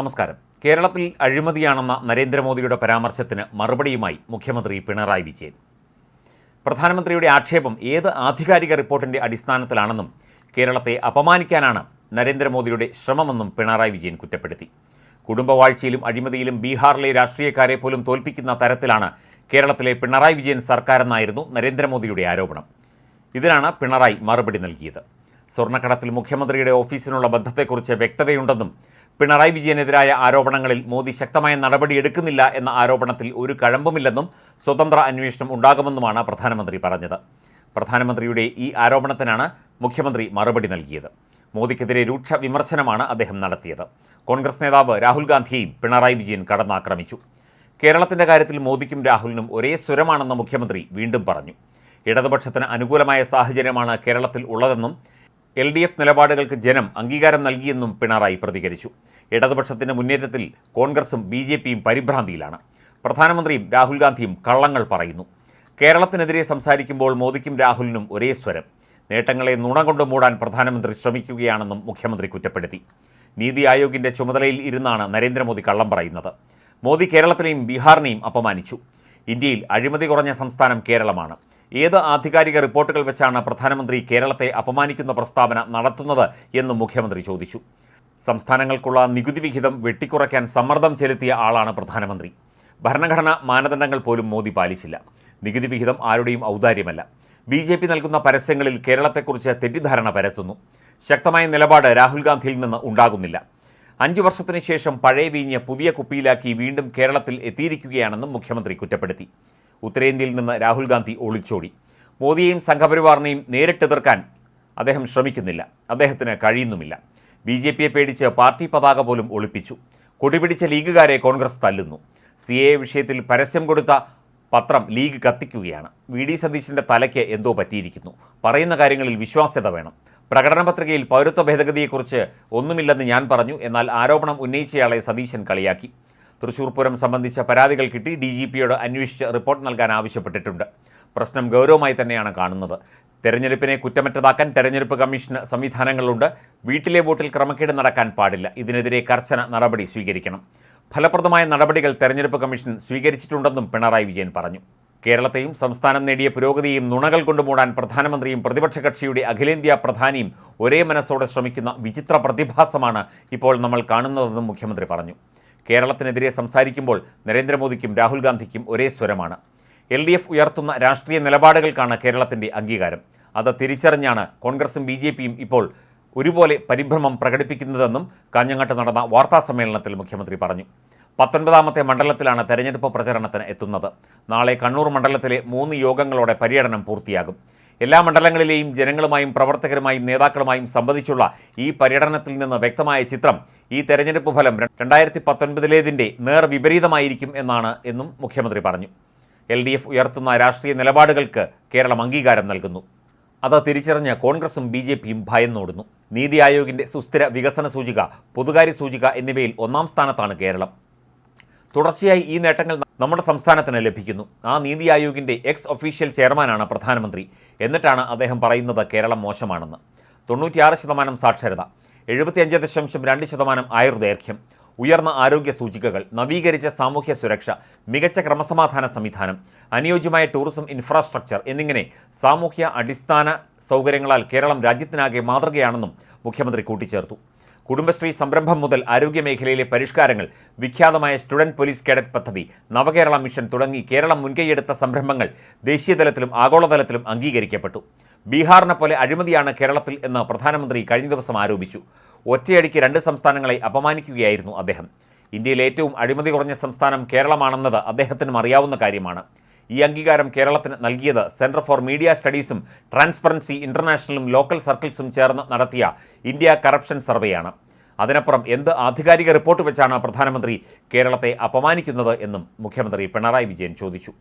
നമസ്കാരം. കേരളത്തിൽ അഴിമതിയാണെന്ന നരേന്ദ്രമോദിയുടെ പരാമർശത്തിന് മറുപടിയുമായി മുഖ്യമന്ത്രി പിണറായി വിജയൻ. പ്രധാനമന്ത്രിയുടെ ആക്ഷേപം ഏത് ആധികാരിക റിപ്പോർട്ടിന്റെ അടിസ്ഥാനത്തിലാണെന്നും കേരളത്തെ അപമാനിക്കാനാണ് നരേന്ദ്രമോദിയുടെ ശ്രമമെന്നും പിണറായി വിജയൻ കുറ്റപ്പെടുത്തി. കുടുംബവാഴ്ചയിലും അഴിമതിയിലും ബീഹാറിലെ രാഷ്ട്രീയക്കാരെ പോലും തോൽപ്പിക്കുന്ന തരത്തിലാണ് കേരളത്തിലെ പിണറായി വിജയൻ സർക്കാരെന്നായിരുന്നു നരേന്ദ്രമോദിയുടെ ആരോപണം. ഇതിനാണ് പിണറായി മറുപടി നൽകിയത്. സ്വർണക്കടത്തിൽ മുഖ്യമന്ത്രിയുടെ ഓഫീസിനുള്ള ബന്ധത്തെക്കുറിച്ച് വ്യക്തതയുണ്ടെന്നും പിണറായി വിജയനെതിരായ ആരോപണങ്ങളിൽ മോദി ശക്തമായ നടപടി എടുക്കുന്നില്ല എന്ന ആരോപണത്തിൽ ഒരു കഴമ്പുമില്ലെന്നും സ്വതന്ത്ര അന്വേഷണം ഉണ്ടാകുമെന്നുമാണ് പ്രധാനമന്ത്രി പറഞ്ഞത്. പ്രധാനമന്ത്രിയുടെ ഈ ആരോപണത്തിനാണ് മുഖ്യമന്ത്രി മറുപടി നൽകിയത്. മോദിക്കെതിരെ രൂക്ഷ വിമർശനമാണ് അദ്ദേഹം നടത്തിയത്. കോൺഗ്രസ് നേതാവ് രാഹുൽ ഗാന്ധിയെയും പിണറായി വിജയൻ കടന്നാക്രമിച്ചു. കേരളത്തിന്റെ കാര്യത്തിൽ മോദിക്കും രാഹുലിനും ഒരേ സ്വരമാണെന്ന് മുഖ്യമന്ത്രി വീണ്ടും പറഞ്ഞു. ഇടതുപക്ഷത്തിന് അനുകൂലമായ സാഹചര്യമാണ് കേരളത്തിൽ ഉള്ളതെന്നും എൽ ഡി എഫ് നിലപാടുകൾക്ക് ജനം അംഗീകാരം നൽകിയെന്നും പിണറായി പ്രതികരിച്ചു. ഇടതുപക്ഷത്തിന്റെ മുന്നേറ്റത്തിൽ കോൺഗ്രസും ബി ജെ പിയും പരിഭ്രാന്തിയിലാണ്. പ്രധാനമന്ത്രിയും രാഹുൽ ഗാന്ധിയും കള്ളങ്ങൾ പറയുന്നു. കേരളത്തിനെതിരെ സംസാരിക്കുമ്പോൾ മോദിക്കും രാഹുലിനും ഒരേ സ്വരം. നേട്ടങ്ങളെ നുണ കൊണ്ട് മൂടാൻ പ്രധാനമന്ത്രി ശ്രമിക്കുകയാണെന്നും മുഖ്യമന്ത്രി കുറ്റപ്പെടുത്തി. നീതി ആയോഗിന്റെ ചുമതലയിൽ ഇരുന്നാണ് നരേന്ദ്രമോദി കള്ളം പറയുന്നത്. മോദി കേരളത്തിനെയും ബീഹാറിനെയും അപമാനിച്ചു. ഇന്ത്യയിൽ അഴിമതി കുറഞ്ഞ സംസ്ഥാനം കേരളമാണ്. ഏത് ആധികാരിക റിപ്പോർട്ടുകൾ വെച്ചാണ് പ്രധാനമന്ത്രി കേരളത്തെ അപമാനിക്കുന്ന പ്രസ്താവന നടത്തുന്നത് എന്നും മുഖ്യമന്ത്രി ചോദിച്ചു. സംസ്ഥാനങ്ങൾക്കുള്ള നികുതി വിഹിതം വെട്ടിക്കുറയ്ക്കാൻ സമ്മർദ്ദം ചെലുത്തിയ ആളാണ് പ്രധാനമന്ത്രി. ഭരണഘടനാ മാനദണ്ഡങ്ങൾ പോലും മോദി പാലിച്ചില്ല. നികുതി വിഹിതം ആരുടെയും ഔദാര്യമല്ല. ബി ജെ പി നൽകുന്ന പരസ്യങ്ങളിൽ കേരളത്തെക്കുറിച്ച് തെറ്റിദ്ധാരണ പരത്തുന്നു. ശക്തമായ നിലപാട് രാഹുൽ ഗാന്ധിയിൽ നിന്ന് ഉണ്ടാകുന്നില്ല. അഞ്ചു വർഷത്തിന് ശേഷം പഴയ വീഞ്ഞ് പുതിയ കുപ്പിയിലാക്കി വീണ്ടും കേരളത്തിൽ എത്തിയിരിക്കുകയാണെന്നും മുഖ്യമന്ത്രി കുറ്റപ്പെടുത്തി. ഉത്തരേന്ത്യയിൽ നിന്ന് രാഹുൽ ഗാന്ധി ഒളിച്ചോടി. മോദിയെയും സംഘപരിവാറിനെയും നേരിട്ടെതിർക്കാൻ അദ്ദേഹം ശ്രമിക്കുന്നില്ല. അദ്ദേഹത്തിന് കഴിയുന്നുമില്ല. ബി ജെ പിയെ പേടിച്ച് പാർട്ടി പതാക പോലും ഒളിപ്പിച്ചു. കൊടിപിടിച്ച ലീഗുകാരെ കോൺഗ്രസ് തല്ലുന്നു. സി എ വിഷയത്തിൽ പരസ്യം കൊടുത്ത പത്രം ലീഗ് കത്തിക്കുകയാണ്. വി ഡി സതീശിന്റെ തലയ്ക്ക് എന്തോ പറ്റിയിരിക്കുന്നു. പറയുന്ന കാര്യങ്ങളിൽ വിശ്വാസ്യത വേണം. പ്രകടന പത്രികയിൽ പൗരത്വ ഭേദഗതിയെക്കുറിച്ച് ഒന്നുമില്ലെന്ന് ഞാൻ പറഞ്ഞു എന്നാൽ ആരോപണം ഉന്നയിച്ചയാളെ സതീശൻ കളിയാക്കി. തൃശൂർ പൂരം സംബന്ധിച്ച പരാതികൾ കിട്ടി ഡി ജി പിയോട് അന്വേഷിച്ച് റിപ്പോർട്ട് നൽകാൻ ആവശ്യപ്പെട്ടിട്ടുണ്ട്. പ്രശ്നം ഗൗരവമായി തന്നെയാണ് കാണുന്നത്. തെരഞ്ഞെടുപ്പിനെ കുറ്റമറ്റതാക്കാൻ തെരഞ്ഞെടുപ്പ് കമ്മീഷന് സംവിധാനങ്ങളുണ്ട്. വീട്ടിലെ വോട്ടിൽ ക്രമക്കേട് നടക്കാൻ പാടില്ല. ഇതിനെതിരെ കർശന നടപടി സ്വീകരിക്കണം. ഫലപ്രദമായ നടപടികൾ തെരഞ്ഞെടുപ്പ് കമ്മീഷൻ സ്വീകരിച്ചിട്ടുണ്ടെന്നും പിണറായി വിജയൻ പറഞ്ഞു. കേരളത്തെയും സംസ്ഥാനം നേടിയ പുരോഗതിയും നുണകൾ കൊണ്ട് മൂടാൻ പ്രധാനമന്ത്രിയും പ്രതിപക്ഷ കക്ഷിയുടെ അഖിലേന്ത്യാ പ്രധാനിയും ഒരേ മനസ്സോടെ ശ്രമിക്കുന്ന വിചിത്ര പ്രതിഭാസമാണ് ഇപ്പോൾ നമ്മൾ കാണുന്നതെന്നും മുഖ്യമന്ത്രി പറഞ്ഞു. കേരളത്തിനെതിരെ സംസാരിക്കുമ്പോൾ നരേന്ദ്രമോദിക്കും രാഹുൽ ഗാന്ധിക്കും ഒരേ സ്വരമാണ്. എൽ ഡി എഫ് ഉയർത്തുന്ന രാഷ്ട്രീയ നിലപാടുകൾക്കാണ് കേരളത്തിന്റെ അംഗീകാരം. അത് തിരിച്ചറിഞ്ഞാണ് കോൺഗ്രസും ബി ജെ പിയും ഇപ്പോൾ ഒരുപോലെ പരിഭ്രമം പ്രകടിപ്പിക്കുന്നതെന്നും കാഞ്ഞങ്ങാട്ട് നടന്ന വാർത്താ സമ്മേളനത്തിൽ മുഖ്യമന്ത്രി പറഞ്ഞു. പത്തൊൻപതാമത്തെ മണ്ഡലത്തിലാണ് തെരഞ്ഞെടുപ്പ് പ്രചരണത്തിന് എത്തുന്നത്. നാളെ കണ്ണൂർ മണ്ഡലത്തിലെ മൂന്ന് യോഗങ്ങളോടെ പര്യടനം പൂർത്തിയാകും. എല്ലാ മണ്ഡലങ്ങളിലെയും ജനങ്ങളുമായും പ്രവർത്തകരുമായും നേതാക്കളുമായും സംബന്ധിച്ചുള്ള ഈ പര്യടനത്തിൽ നിന്ന് വ്യക്തമായ ചിത്രം ഈ തെരഞ്ഞെടുപ്പ് ഫലം രണ്ടായിരത്തി പത്തൊൻപതിലേതിന്റെ നേർ വിപരീതമായിരിക്കും എന്നാണ് എന്നും മുഖ്യമന്ത്രി പറഞ്ഞു. എൽ ഡി എഫ് ഉയർത്തുന്ന രാഷ്ട്രീയ നിലപാടുകൾക്ക് കേരളം അംഗീകാരം നൽകുന്നു. അത് തിരിച്ചറിഞ്ഞ് കോൺഗ്രസും ബി ജെ പിയും ഭയന്നോടുന്നു. നീതി ആയോഗിന്റെ സുസ്ഥിര വികസന സൂചിക പൊതുകാര്യ സൂചിക എന്നിവയിൽ ഒന്നാം സ്ഥാനത്താണ് കേരളം. തുടർച്ചയായി ഈ നേട്ടങ്ങൾ നമ്മുടെ സംസ്ഥാനത്തിന് ലഭിക്കുന്നു. ആ നീതി ആയോഗിന്റെ എക്സ് ഒഫീഷ്യൽ ചെയർമാനാണ് പ്രധാനമന്ത്രി. എന്നിട്ടാണ് അദ്ദേഹം പറയുന്നത് കേരളം മോശമാണെന്ന്. തൊണ്ണൂറ്റിയാറ് ശതമാനം സാക്ഷരത എഴുപത്തിയഞ്ച് ദശാംശം രണ്ട് ശതമാനം ആയുർദൈർഘ്യം ഉയർന്ന ആരോഗ്യ സൂചികകൾ നവീകരിച്ച സാമൂഹ്യ സുരക്ഷ മികച്ച ക്രമസമാധാന സംവിധാനം അനുയോജ്യമായ ടൂറിസം ഇൻഫ്രാസ്ട്രക്ചർ എന്നിങ്ങനെ സാമൂഹ്യ അടിസ്ഥാന സൗകര്യങ്ങളാൽ കേരളം രാജ്യത്തിനാകെ മാതൃകയാണെന്നും മുഖ്യമന്ത്രി കൂട്ടിച്ചേർത്തു. കുടുംബശ്രീ സംരംഭം മുതൽ ആരോഗ്യമേഖലയിലെ പരിഷ്കാരങ്ങൾ വിഖ്യാതമായ സ്റ്റുഡന്റ് പോലീസ് കേഡറ്റ് പദ്ധതി നവകേരള മിഷൻ തുടങ്ങി കേരളം മുൻകൈയെടുത്ത സംരംഭങ്ങൾ ദേശീയതലത്തിലും ആഗോളതലത്തിലും അംഗീകരിക്കപ്പെട്ടു. ബീഹാറിനെ പോലെ അഴിമതിയാണ് കേരളത്തിൽ എന്ന് പ്രധാനമന്ത്രി കഴിഞ്ഞ ദിവസം ആരോപിച്ചു. ഒറ്റയടിക്ക് രണ്ട് സംസ്ഥാനങ്ങളെ അപമാനിക്കുകയായിരുന്നു അദ്ദേഹം. ഇന്ത്യയിൽ ഏറ്റവും അഴിമതി കുറഞ്ഞ സംസ്ഥാനം കേരളമാണെന്നത് അദ്ദേഹത്തിനും അറിയാവുന്ന കാര്യമാണ്. ഈ അംഗീകാരം കേരളത്തിന് നൽകിയത്. സെന്റർ ഫോർ മീഡിയ സ്റ്റഡീസും ട്രാൻസ്പറൻസി ഇന്റർനാഷണലും ലോക്കൽ സർക്കിൾസും ചേർന്ന് നടത്തിയ ഇന്ത്യ കറപ്ഷൻ സർവേയാണ് അതിനപ്പുറം എന്ത് ആധികാരിക റിപ്പോർട്ട് വെച്ചാണ് പ്രധാനമന്ത്രി കേരളത്തെ അപമാനിക്കുന്നത് എന്നും മുഖ്യമന്ത്രി പിണറായി വിജയൻ ചോദിച്ചു.